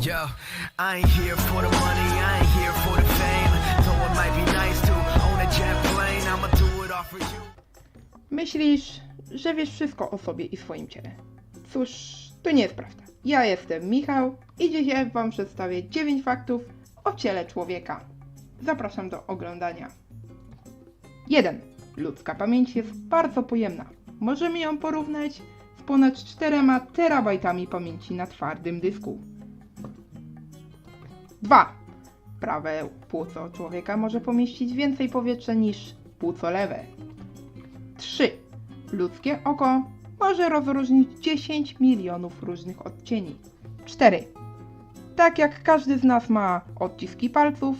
Yo, I ain't here for the money, I ain't here for the fame. Though it might be nice to own a jet plane, I'ma do it for you. Myślisz, że wiesz wszystko o sobie i swoim ciele. Cóż, to nie jest prawda. Ja jestem Michał i dzisiaj Wam przedstawię 9 faktów o ciele człowieka. Zapraszam do oglądania. 1. Ludzka pamięć jest bardzo pojemna. Możemy ją porównać z ponad 4 terabajtami pamięci na twardym dysku. 2. Prawe płuco człowieka może pomieścić więcej powietrza niż płuco lewe. 3. Ludzkie oko może rozróżnić 10 milionów różnych odcieni. 4. Tak jak każdy z nas ma odciski palców,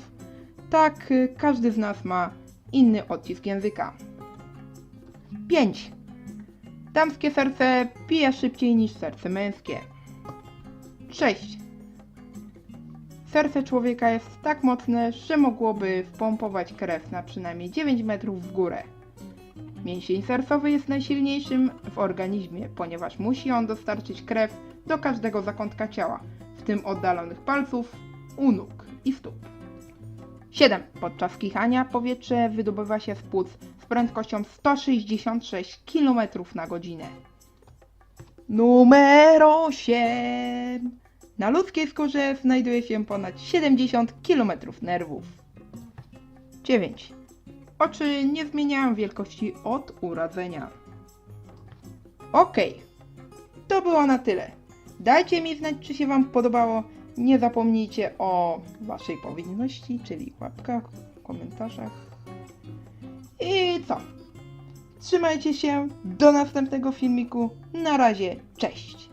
tak każdy z nas ma inny odcisk języka. 5. Damskie serce bije szybciej niż serce męskie. 6. Serce człowieka jest tak mocne, że mogłoby wpompować krew na przynajmniej 9 metrów w górę. Mięsień sercowy jest najsilniejszym w organizmie, ponieważ musi on dostarczyć krew do każdego zakątka ciała, w tym oddalonych palców, u nóg i stóp. 7. Podczas kichania powietrze wydobywa się z płuc z prędkością 166 km na godzinę. Numer 8. Na ludzkiej skórze znajduje się ponad 70 km nerwów. 9. Oczy nie zmieniają wielkości od urodzenia. Okej, to było na tyle. Dajcie mi znać, czy się Wam podobało. Nie zapomnijcie o Waszej powinności, czyli łapkach, komentarzach. I co? Trzymajcie się, do następnego filmiku. Na razie, cześć!